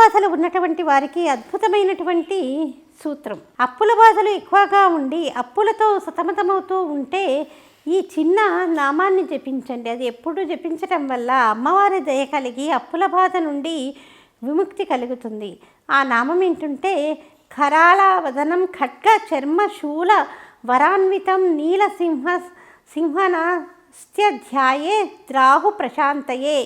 బాధలు ఉన్నటువంటి వారికి అద్భుతమైనటువంటి సూత్రం. అప్పుల బాధలు ఎక్కువగా ఉండి అప్పులతో సతమతమవుతూ ఉంటే ఈ చిన్న నామాన్ని జపించండి. అది ఎప్పుడు జపించటం వల్ల అమ్మవారి దయ కలిగి అప్పుల బాధ నుండి విముక్తి కలుగుతుంది. ఆ నామం ఏంటంటే ఖరాళ వదనం ఖడ్గ చర్మ శూల వరాన్వితం నీల సింహ సింహనాస్త్యధ్యాయే ద్రాహు ప్రశాంతయే.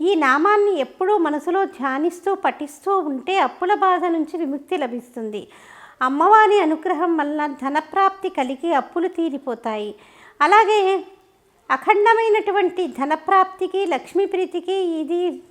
ఈ నామాన్ని ఎప్పుడూ మనసులో ధ్యానిస్తూ పఠిస్తూ ఉంటే అప్పుల బాధ నుంచి విముక్తి లభిస్తుంది. అమ్మవారి అనుగ్రహం వలన ధనప్రాప్తి కలిగి అప్పులు తీరిపోతాయి. అలాగే అఖండమైనటువంటి ధనప్రాప్తికి లక్ష్మీ ప్రీతికి ఇది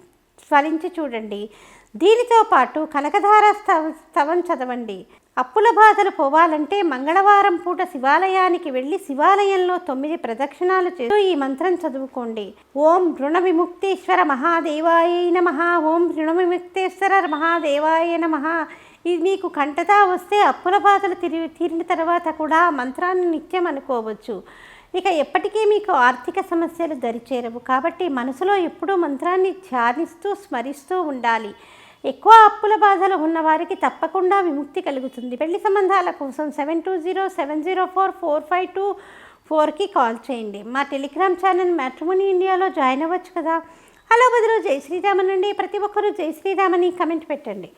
స్మరించి చూడండి. దీనితో పాటు కనకధార స్తవం చదవండి. అప్పుల బాధలు పోవాలంటే మంగళవారం పూట శివాలయానికి వెళ్ళి శివాలయంలో తొమ్మిది ప్రదక్షిణాలు చేస్తూ ఈ మంత్రం చదువుకోండి. ఓం రుణ విముక్తేశ్వర మహాదేవాయ నమ. ఓం రుణ విముక్తేశ్వర మహాదేవాయ నమ. ఇది మీకు కంటతా వస్తే అప్పుల బాధలు తిరి తీరిన తర్వాత కూడా మంత్రాన్ని నిత్యం అనుకోవచ్చు. ఇక ఎప్పటికీ మీకు ఆర్థిక సమస్యలు దరిచేరవు. కాబట్టి మనసులో ఎప్పుడూ మంత్రాన్ని ధ్యానిస్తూ స్మరిస్తూ ఉండాలి. ఎక్కువ అప్పుల బాధలు ఉన్న వారికి తప్పకుండా విముక్తి కలుగుతుంది. పెళ్ళి సంబంధాల కోసం seven two zero seven zero four four five two ఫోర్కి కాల్ చేయండి. మా టెలిగ్రామ్ ఛానల్ మ్యాట్రిమోనీ ఇండియాలో జాయిన్ అవ్వచ్చు కదా. హలో బదులు జై శ్రీరామన్ అండి. ప్రతి ఒక్కరూ జై శ్రీరామని కమెంట్ పెట్టండి.